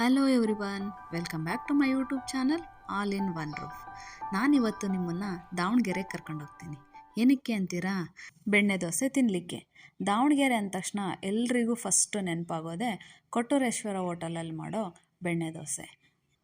Hello everyone welcome back to my YouTube channel all in one roof ನಾನಿವತ್ತು ನಿಮ್ಮನ್ನು ದಾವಣಗೆರೆಗೆ ಕರ್ಕೊಂಡು ಹೋಗ್ತೀನಿ. ಏನಕ್ಕೆ ಅಂತೀರಾ? ಬೆಣ್ಣೆ ದೋಸೆ ತಿನ್ನಲಿಕ್ಕೆ ದಾವಣಗೆರೆ ಅಂದ ತಕ್ಷಣ ಎಲ್ರಿಗೂ ಫಸ್ಟು ನೆನಪಾಗೋದೆ ಕೊಟ್ಟೂರೇಶ್ವರ ಹೋಟೆಲಲ್ಲಿ ಮಾಡೋ ಬೆಣ್ಣೆ ದೋಸೆ.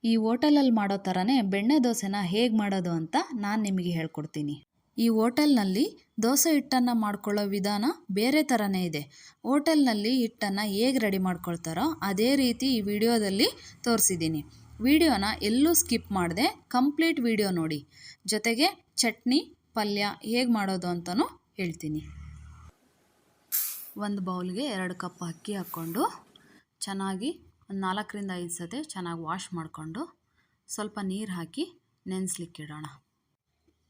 ಈ ಹೋಟೆಲಲ್ಲಿ ಮಾಡೋ ಥರನೇ ಬೆಣ್ಣೆ ದೋಸೆನ ಹೇಗೆ ಮಾಡೋದು ಅಂತ ನಾನು ನಿಮಗೆ ಹೇಳ್ಕೊಡ್ತೀನಿ. ಈ ಹೋಟೆಲ್ನಲ್ಲಿ ದೋಸೆ ಹಿಟ್ಟನ್ನು ಮಾಡ್ಕೊಳ್ಳೋ ವಿಧಾನ ಬೇರೆ ಥರನೇ ಇದೆ. ಹೋಟೆಲ್ನಲ್ಲಿ ಹಿಟ್ಟನ್ನು ಹೇಗೆ ರೆಡಿ ಮಾಡ್ಕೊಳ್ತಾರೋ ಅದೇ ರೀತಿ ಈ ವಿಡಿಯೋದಲ್ಲಿ ತೋರಿಸಿದ್ದೀನಿ. ವಿಡಿಯೋನ ಎಲ್ಲೂ ಸ್ಕಿಪ್ ಮಾಡದೆ ಕಂಪ್ಲೀಟ್ ವಿಡಿಯೋ ನೋಡಿ. ಜೊತೆಗೆ ಚಟ್ನಿ, ಪಲ್ಯ ಹೇಗೆ ಮಾಡೋದು ಅಂತಲೂ ಹೇಳ್ತೀನಿ. ಒಂದು ಬೌಲ್ಗೆ ಎರಡು ಕಪ್ ಅಕ್ಕಿ ಹಾಕ್ಕೊಂಡು ಚೆನ್ನಾಗಿ ಒಂದು ನಾಲ್ಕರಿಂದ ಐದು ಸತಿ ಚೆನ್ನಾಗಿ ವಾಶ್ ಮಾಡಿಕೊಂಡು ಸ್ವಲ್ಪ ನೀರು ಹಾಕಿ ನೆನೆಸ್ಲಿಕ್ಕಿಡೋಣ.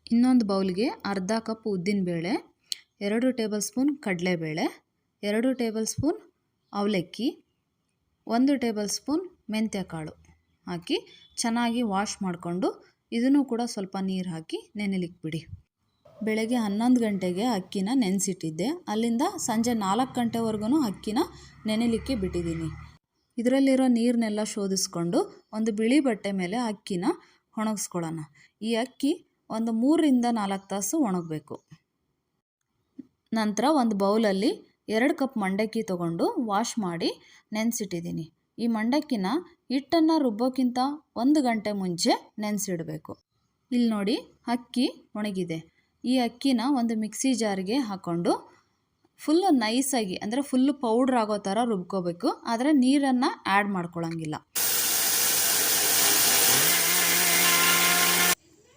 ಇನ್ನೊಂದು ಬೌಲ್ಗೆ ಅರ್ಧ ಕಪ್ ಉದ್ದಿನಬೇಳೆ ಎರಡು ಟೇಬಲ್ ಸ್ಪೂನ್ ಕಡಲೆಬೇಳೆ ಎರಡು ಟೇಬಲ್ ಸ್ಪೂನ್ ಅವಲಕ್ಕಿ, ಒಂದು ಟೇಬಲ್ ಸ್ಪೂನ್ ಮೆಂತ್ಯ ಕಾಳು ಹಾಕಿ ಚೆನ್ನಾಗಿ ವಾಶ್ ಮಾಡಿಕೊಂಡು ಇದನ್ನು ಕೂಡ ಸ್ವಲ್ಪ ನೀರು ಹಾಕಿ ನೆನೆಲಿಕ್ಕೆ ಬಿಡಿ. ಬೆಳಗ್ಗೆ ಹನ್ನೊಂದು ಗಂಟೆಗೆ ಅಕ್ಕಿನ ನೆನೆಸಿಟ್ಟಿದ್ದೆ. ಅಲ್ಲಿಂದ ಸಂಜೆ ನಾಲ್ಕು ಗಂಟೆವರೆಗೂ ಅಕ್ಕಿನ ನೆನೆಲಿಕ್ಕೆ ಬಿಟ್ಟಿದ್ದೀನಿ. ಇದರಲ್ಲಿರೋ ನೀರನ್ನೆಲ್ಲ ಶೋಧಿಸ್ಕೊಂಡು ಒಂದು ಬಿಳಿ ಬಟ್ಟೆ ಮೇಲೆ ಅಕ್ಕಿನ ಒಣಗಿಸ್ಕೊಳ್ಳೋಣ. ಈ ಅಕ್ಕಿ ಒಂದು ಮೂರರಿಂದ ನಾಲ್ಕು ತಾಸು ಒಣಗಬೇಕು. ನಂತರ ಒಂದು ಬೌಲಲ್ಲಿ ಎರಡು ಕಪ್ ಮಂಡಕ್ಕಿ ತೊಗೊಂಡು ವಾಶ್ ಮಾಡಿ ನೆನೆಸಿಟ್ಟಿದ್ದೀನಿ. ಈ ಮಂಡಕ್ಕಿನ ಹಿಟ್ಟನ್ನು ರುಬ್ಬೋಕ್ಕಿಂತ ಒಂದು ಗಂಟೆ ಮುಂಚೆ ನೆನೆಸಿಡಬೇಕು. ಇಲ್ಲಿ ನೋಡಿ ಅಕ್ಕಿ ಒಣಗಿದೆ. ಈ ಅಕ್ಕಿನ ಒಂದು ಮಿಕ್ಸಿ ಜಾರಿಗೆ ಹಾಕ್ಕೊಂಡು ಫುಲ್ಲು ನೈಸಾಗಿ, ಅಂದರೆ ಫುಲ್ಲು ಪೌಡ್ರ್ ಆಗೋ ಥರ ರುಬ್ಕೋಬೇಕು. ಆದರೆ ನೀರನ್ನು ಆ್ಯಡ್ ಮಾಡ್ಕೊಳಂಗಿಲ್ಲ.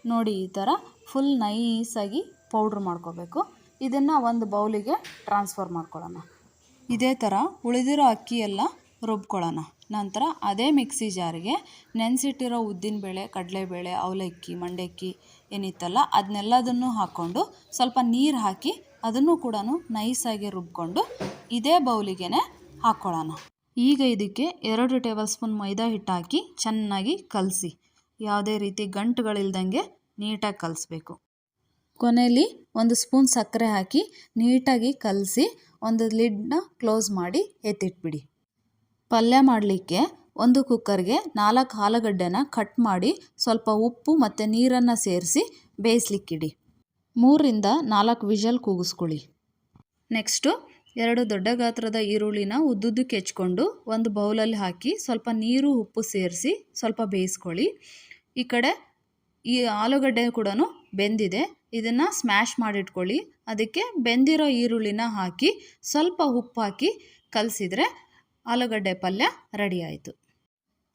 ನೋಡಿ ಈ ಥರ ಫುಲ್ ನೈಸಾಗಿ ಪೌಡ್ರ್ ಮಾಡ್ಕೋಬೇಕು. ಇದನ್ನು ಒಂದು ಬೌಲಿಗೆ ಟ್ರಾನ್ಸ್ಫರ್ ಮಾಡ್ಕೊಳ್ಳೋಣ. ಇದೇ ಥರ ಉಳಿದಿರೋ ಅಕ್ಕಿ ಎಲ್ಲ ರುಬ್ಕೊಳ್ಳೋಣ. ನಂತರ ಅದೇ ಮಿಕ್ಸಿ ಜಾರಿಗೆ ನೆನೆಸಿಟ್ಟಿರೋ ಉದ್ದಿನಬೇಳೆ, ಕಡಲೆಬೇಳೆ, ಅವಲಕ್ಕಿ, ಮಂಡಕ್ಕಿ ಏನಿತ್ತಲ್ಲ ಅದನ್ನೆಲ್ಲದನ್ನು ಹಾಕ್ಕೊಂಡು ಸ್ವಲ್ಪ ನೀರು ಹಾಕಿ ಅದನ್ನು ಕೂಡ ನೈಸಾಗಿ ರುಬ್ಕೊಂಡು ಇದೇ ಬೌಲಿಗೆ ಹಾಕ್ಕೊಳ್ಳೋಣ. ಈಗ ಇದಕ್ಕೆ ಎರಡು ಟೇಬಲ್ ಸ್ಪೂನ್ ಮೈದಾ ಹಿಟ್ಟು ಹಾಕಿ ಚೆನ್ನಾಗಿ ಕಲಸಿ. ಯಾವುದೇ ರೀತಿ ಗಂಟುಗಳಿಲ್ದಂಗೆ ನೀಟಾಗಿ ಕಲಿಸ್ಬೇಕು. ಕೊನೆಯಲ್ಲಿ ಒಂದು ಸ್ಪೂನ್ ಸಕ್ಕರೆ ಹಾಕಿ ನೀಟಾಗಿ ಕಲಸಿ ಒಂದು ಲಿಡ್ನ ಕ್ಲೋಸ್ ಮಾಡಿ ಎತ್ತಿಟ್ಬಿಡಿ. ಪಲ್ಯ ಮಾಡಲಿಕ್ಕೆ ಒಂದು ಕುಕ್ಕರ್ಗೆ ನಾಲ್ಕು ಆಲೂಗಡ್ಡೆನ ಕಟ್ ಮಾಡಿ ಸ್ವಲ್ಪ ಉಪ್ಪು ಮತ್ತು ನೀರನ್ನು ಸೇರಿಸಿ ಬೇಯಿಸ್ಲಿಕ್ಕಿಡಿ. ಮೂರಿಂದ ನಾಲ್ಕು ವಿಷಲ್ ಕೂಗಿಸ್ಕೊಳ್ಳಿ. ನೆಕ್ಸ್ಟು ಎರಡು ದೊಡ್ಡ ಗಾತ್ರದ ಈರುಳ್ಳಿನ ಉದ್ದುದ್ದಕ್ಕೆ ಹೆಚ್ಕೊಂಡು ಒಂದು ಬೌಲಲ್ಲಿ ಹಾಕಿ ಸ್ವಲ್ಪ ನೀರು ಉಪ್ಪು ಸೇರಿಸಿ ಸ್ವಲ್ಪ ಬೇಯಿಸ್ಕೊಳ್ಳಿ. ಈ ಕಡೆ ಈ ಆಲೂಗಡ್ಡೆ ಕೂಡ ಬೆಂದಿದೆ. ಇದನ್ನು ಸ್ಮ್ಯಾಶ್ ಮಾಡಿಟ್ಕೊಳ್ಳಿ. ಅದಕ್ಕೆ ಬೆಂದಿರೋ ಈರುಳ್ಳಿನ ಹಾಕಿ, ಸ್ವಲ್ಪ ಉಪ್ಪು ಹಾಕಿ ಕಲಸಿದ್ರೆ ಆಲೂಗಡ್ಡೆ ಪಲ್ಯ ರೆಡಿ ಆಯಿತು.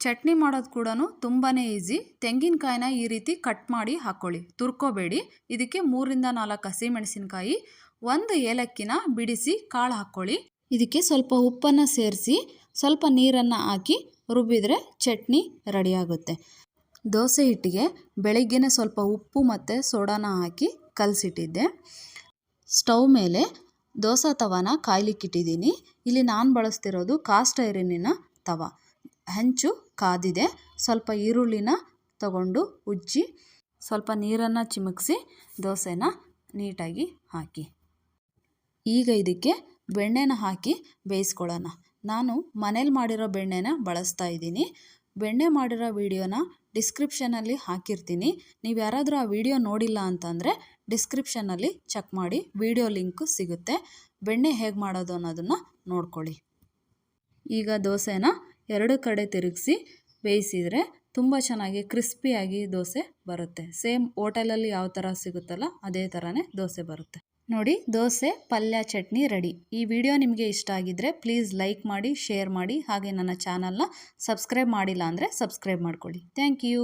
ಚಟ್ನಿ ಮಾಡೋದು ಕೂಡ ತುಂಬಾ ಈಸಿ ತೆಂಗಿನಕಾಯಿನ ಈ ರೀತಿ ಕಟ್ ಮಾಡಿ ಹಾಕ್ಕೊಳ್ಳಿ ತುರ್ಕೋಬೇಡಿ. ಇದಕ್ಕೆ ಮೂರಿಂದ ನಾಲ್ಕು ಹಸಿಮೆಣಸಿನ್ಕಾಯಿ, ಒಂದು ಏಲಕ್ಕಿನ ಬಿಡಿಸಿ ಕಾಳು ಹಾಕ್ಕೊಳ್ಳಿ ಇದಕ್ಕೆ ಸ್ವಲ್ಪ ಉಪ್ಪನ್ನು ಸೇರಿಸಿ, ಸ್ವಲ್ಪ ನೀರನ್ನು ಹಾಕಿ ರುಬ್ಬಿದರೆ ಚಟ್ನಿ ರೆಡಿಯಾಗುತ್ತೆ ದೋಸೆ ಹಿಟ್ಟಿಗೆ ಬೆಳಗ್ಗೆನೇ ಸ್ವಲ್ಪ ಉಪ್ಪು ಮತ್ತು ಸೋಡಾನ ಹಾಕಿ ಕಲಸಿಟ್ಟಿದ್ದೆ. ಸ್ಟವ್ ಮೇಲೆ ದೋಸೆ ತವಾನ ಕಾಯ್ಲಿಕ್ಕಿಟ್ಟಿದ್ದೀನಿ. ಇಲ್ಲಿ ನಾನು ಬಳಸ್ತಿರೋದು ಕಾಸ್ಟ್ ಐರನ್ನಿನ ತವ. ಹೆಂಚು ಕಾದಿದೆ. ಸ್ವಲ್ಪ ಈರುಳ್ಳಿನ ತಗೊಂಡು ಉಜ್ಜಿ ಸ್ವಲ್ಪ ನೀರನ್ನು ಚಿಮುಕ್ಸಿ ದೋಸೆನ ನೀಟಾಗಿ ಹಾಕಿ. ಈಗ ಇದಕ್ಕೆ ಬೆಣ್ಣೆನ ಹಾಕಿ ಬೇಯಿಸ್ಕೊಳ್ಳೋಣ. ನಾನು ಮನೇಲಿ ಮಾಡಿರೋ ಬೆಣ್ಣೆನ ಬಳಸ್ತಾ ಇದ್ದೀನಿ. ಬೆಣ್ಣೆ ಮಾಡಿರೋ ವಿಡಿಯೋನ ಡಿಸ್ಕ್ರಿಪ್ಷನಲ್ಲಿ ಹಾಕಿರ್ತೀನಿ. ನೀವು ಯಾರಾದರೂ ಆ ವಿಡಿಯೋ ನೋಡಿಲ್ಲ ಅಂತಂದರೆ ಡಿಸ್ಕ್ರಿಪ್ಷನಲ್ಲಿ ಚೆಕ್ ಮಾಡಿ, ವಿಡಿಯೋ ಲಿಂಕು ಸಿಗುತ್ತೆ. ಬೆಣ್ಣೆ ಹೇಗೆ ಮಾಡೋದು ಅನ್ನೋದನ್ನು ನೋಡ್ಕೊಳ್ಳಿ. ಈಗ ದೋಸೆನ ಎರಡು ಕಡೆ ತಿರುಗಿಸಿ ಬೇಯಿಸಿದರೆ ತುಂಬ ಚೆನ್ನಾಗಿ ಕ್ರಿಸ್ಪಿಯಾಗಿ ದೋಸೆ ಬರುತ್ತೆ. ಸೇಮ್ ಹೋಟೆಲಲ್ಲಿ ಯಾವ ಥರ ಸಿಗುತ್ತಲ್ಲ ಅದೇ ಥರನೇ ದೋಸೆ ಬರುತ್ತೆ. ನೋಡಿ, ದೋಸೆ, ಪಲ್ಯ, ಚಟ್ನಿ ರೆಡಿ. ಈ ವಿಡಿಯೋ ನಿಮಗೆ ಇಷ್ಟ ಆಗಿದ್ದರೆ ಪ್ಲೀಸ್ ಲೈಕ್ ಮಾಡಿ, ಶೇರ್ ಮಾಡಿ, ಹಾಗೆ ನನ್ನ ಚಾನಲ್ನ ಸಬ್ಸ್ಕ್ರೈಬ್ ಮಾಡಿಲ್ಲ ಅಂದರೆ ಸಬ್ಸ್ಕ್ರೈಬ್ ಮಾಡ್ಕೊಳ್ಳಿ. Thank you.